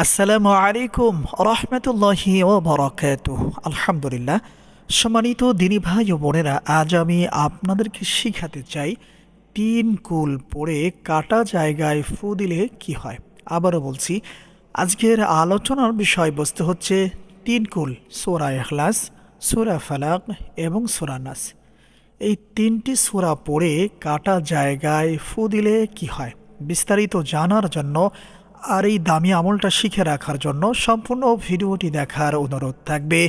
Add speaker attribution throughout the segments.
Speaker 1: আসসালামু আলাইকুম রহমতুল্লাহি ও বরকাত আলহামদুলিল্লাহ। সম্মানিত দিনী ভাই ও বোনেরা, আজ আমি আপনাদেরকে শিখাতে চাই, তিন কুল পড়ে কাটা জায়গায় ফু দিলে কি হয়? আবারও বলছি, আজকের আলোচনার বিষয়বস্তু হচ্ছে তিন কুল, সোরা এখলাস সোরা ফালাক এবং সোরা নাস। এই তিনটি সূরা পড়ে কাটা জায়গায় ফু দিলে কি হয়? বিস্তারিত জানার জন্য আর এই দামি আমলটা শিখে রাখার জন্য সম্পূর্ণ ভিডিওটি দেখার অনুরোধ থাকবে।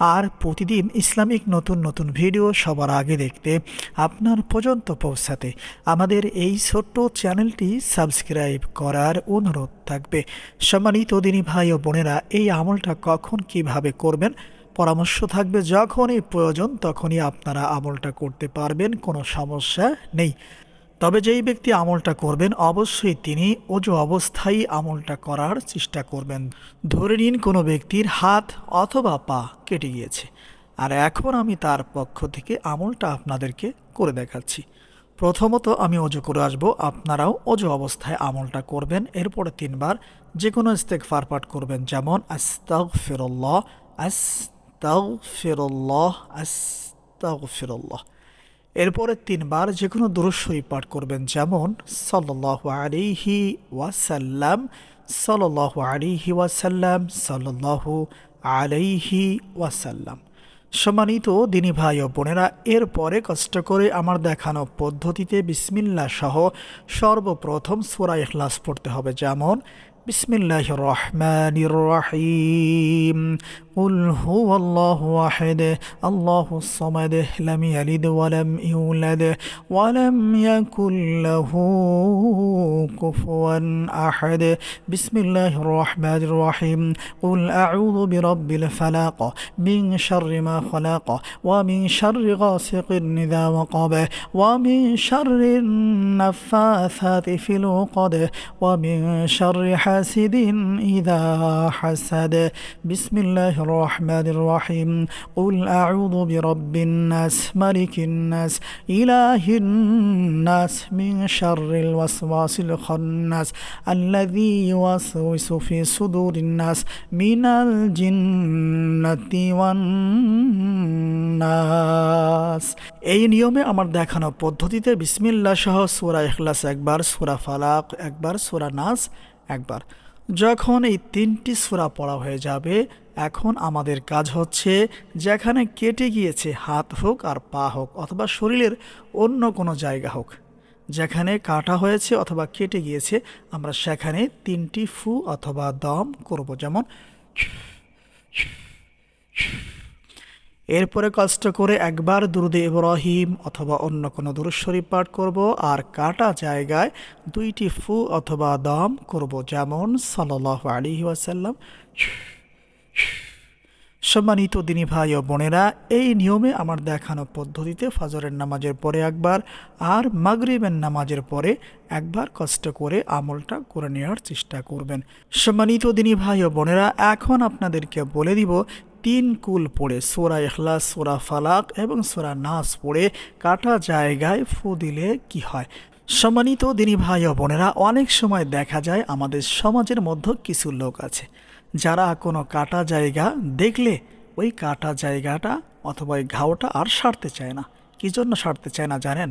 Speaker 1: আর প্রতিদিন ইসলামিক নতুন নতুন ভিডিও সবার আগে দেখতে আপনার পর্যন্ত পৌঁছাতে আমাদের এই ছোট্ট চ্যানেলটি সাবস্ক্রাইব করার অনুরোধ থাকবে। সম্মানিত দিনী ভাই ও বোনেরা, এই আমলটা কখন কীভাবে করবেন? পরামর্শ থাকবে যখনই প্রয়োজন তখনই আপনারা আমলটা করতে পারবেন, কোনো সমস্যা নেই। তবে যেই ব্যক্তি আমলটা করবেন, অবশ্যই তিনি অজু অবস্থায় আমলটা করার চেষ্টা করবেন। ধরে নিন কোনো ব্যক্তির হাত অথবা পা কেটে গিয়েছে। আর এখন আমি তার পক্ষ থেকে আমলটা আপনাদেরকে করে দেখাচ্ছি। প্রথমত আমি অজু করে আসব। আপনারাও অজু অবস্থায় আমলটা করবেন। এরপরে তিনবার যে কোনো ইস্তেক পাঠ করবেন। যেমন আস্তাগ ফিরল্লাহ আস্তাগ ফিরল্লাহ আস্তাগ ফিরল্লাহ এরপরে তিনবার যে কোনো দুরস্বই পাঠ করবেন, যেমন সল্লাহ আলিহি ওয়াসাল্লাম সল্লাহ আলিহি ওয়াসাল্লাম সল্লাহ আলাইহি ওয়াসাল্লাম। সম্মানিত দিনী ভাই ও বোনেরা, এরপরে কষ্ট করে আমার দেখানো পদ্ধতিতে বিসমিল্লা সহ সর্বপ্রথম সোরা এখলাস পড়তে হবে, যেমন বিসমিল্লাহ রহমান রহিম। قل هو الله واحد الله الصمد لم يلد ولم يولد ولم يكن له كفوا أحد. بسم الله الرحمن الرحيم. قل أعوذ برب الفلاق من شر ما خلق ومن شر غاسق إذا وقب ومن شر النفاثات في العقد ومن شر حاسد إذا حسد. بسم الله الرحمن الرحيم قل أعوذ برب الناس ملك الناس إله الناس من شر الوسواس الخناس الذي يوسوس في صدور الناس من الجنة والناس এই নিয়মে আমার দেখানো পদ্ধতিতে বিসমিল্লা সহ সুরা ইখলাস একবার সুরা ফালাক একবার সুরা নাস একবার যখন এই তিনটি সুরা পড়া হয়ে যাবে, এখন আমাদের কাজ হচ্ছে যেখানে কেটে গিয়েছে হাত হোক আর পা হোক অথবা শরীরের অন্য কোনো জায়গা হোক। যেখানে কাটা হয়েছে অথবা কেটে গিয়েছে, আমরা সেখানে তিনটি ফু অথবা দম করব। যেমন এরপরে কষ্ট করে একবার দুরুদে ইব্রাহিম অথবা অন্য কোনো দুরুশ্বরী পাঠ করব আর কাটা জায়গায় দুইটি ফু অথবা দম করব যেমন সাল্লাহ আলী ওয়াসাল্লাম। সম্মানিত দিনী ভাই ও বোনেরা, এই নিয়মে আমার দেখানো পদ্ধতিতে ফজরের নামাজের পরে একবার আর মাগরিবের নামাজের পরে একবার কষ্ট করে আমলটা করে নেওয়ার চেষ্টা করবেন। সম্মানিত দিনী ভাই ও বোনেরা, এখন আপনাদেরকে বলে দিব তিন কুল পড়ে, সোরা এখলাস সোরা ফালাক এবং সোরা নাস পড়ে কাটা জায়গায় ফু দিলে কি হয়? সম্মানিত দিনী ভাই ও বোনেরা, অনেক সময় দেখা যায় আমাদের সমাজের মধ্যে কিছু লোক আছে, যারা কোনো কাটা জায়গা দেখলে ওই কাটা জায়গাটা অথবা ওই ঘাওটা আর সারতে চায় না। কী জন্য সারতে চায় না জানেন?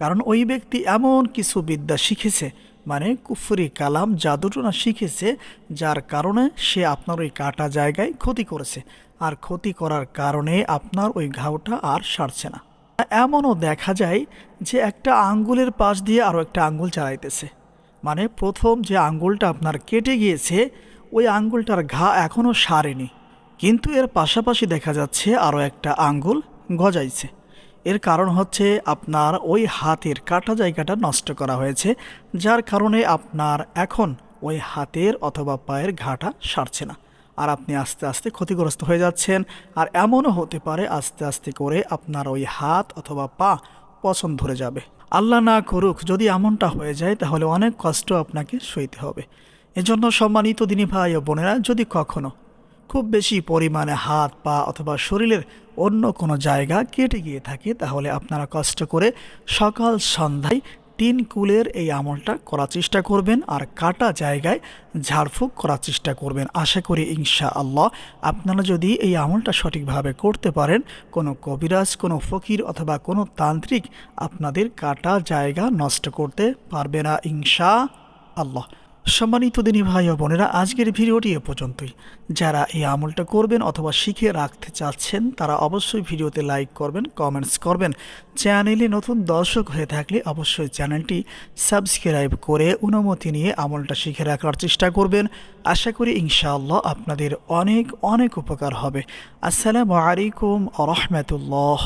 Speaker 1: কারণ ওই ব্যক্তি এমন কিছু বিদ্যা শিখেছে মানে কুফুরি কালাম জাদুটনা শিখেছে, যার কারণে সে আপনার ওই কাটা জায়গায় ক্ষতি করেছে। আর ক্ষতি করার কারণে আপনার ওই ঘাওটা আর সারছে না। এমনও দেখা যায় যে একটা আঙ্গুলের পাশ দিয়ে আরও একটা আঙ্গুল চালাইতেছে। মানে প্রথম যে আঙ্গুলটা আপনার কেটে গিয়েছে, ওই আঙ্গুলটার ঘা এখনও সারেনি। কিন্তু এর পাশাপাশি দেখা যাচ্ছে আরও একটা আঙ্গুল গজাইছে। এর কারণ হচ্ছে আপনার ওই হাতের কাটা জায়গাটা নষ্ট করা হয়েছে, যার কারণে আপনার এখন ওই হাতের অথবা পায়ের ঘাটা সারছে না। আর আপনি আস্তে আস্তে ক্ষতিগ্রস্ত হয়ে যাচ্ছেন, আর এমনও হতে পারে আস্তে আস্তে করে আপনার ওই হাত অথবা পা পছন্দ ধরে যাবে। আল্লাহ না করুক, যদি এমনটা হয়ে যায়, তাহলে অনেক কষ্ট আপনাকে সইতে হবে। এজন্য সম্মানিত দিনী ভাই ও বোনেরা, যদি কখনো খুব বেশি পরিমাণে হাত, পা অথবা শরীরের অন্য কোনো জায়গা কেটে গিয়ে থাকে, তাহলে আপনারা কষ্ট করে সকাল সন্ধ্যায় তিন কুলের এই আমলটা করার চেষ্টা করবেন আর কাটা জায়গায় ঝাড়ফুঁক করার চেষ্টা করবেন। আশা করি ইনশা আল্লাহ আপনারা যদি এই আমলটা সঠিকভাবে করতে পারেন, কোনো কবিরাজ, কোনো ফকির অথবা কোনো তান্ত্রিক আপনাদের কাটা জায়গা নষ্ট করতে পারবে না ইনশা আল্লাহ সম্মানিত দিনী ভাই ও বোনেরা, আজকের ভিডিওটি এ পর্যন্তই। যারা এই আমলটা করবেন অথবা শিখে রাখতে চাচ্ছেন, তারা অবশ্যই ভিডিওতে লাইক করবেন, কমেন্টস করবেন। চ্যানেলে নতুন দর্শক হয়ে থাকলে অবশ্যই চ্যানেলটি সাবস্ক্রাইব করে অনুমতি নিয়ে আমলটা শিখে রাখার চেষ্টা করবেন। আশা করি ইনশাআল্লাহ আপনাদের অনেক অনেক উপকার হবে। আসসালামু আলাইকুম আ রহমতুল্লাহ।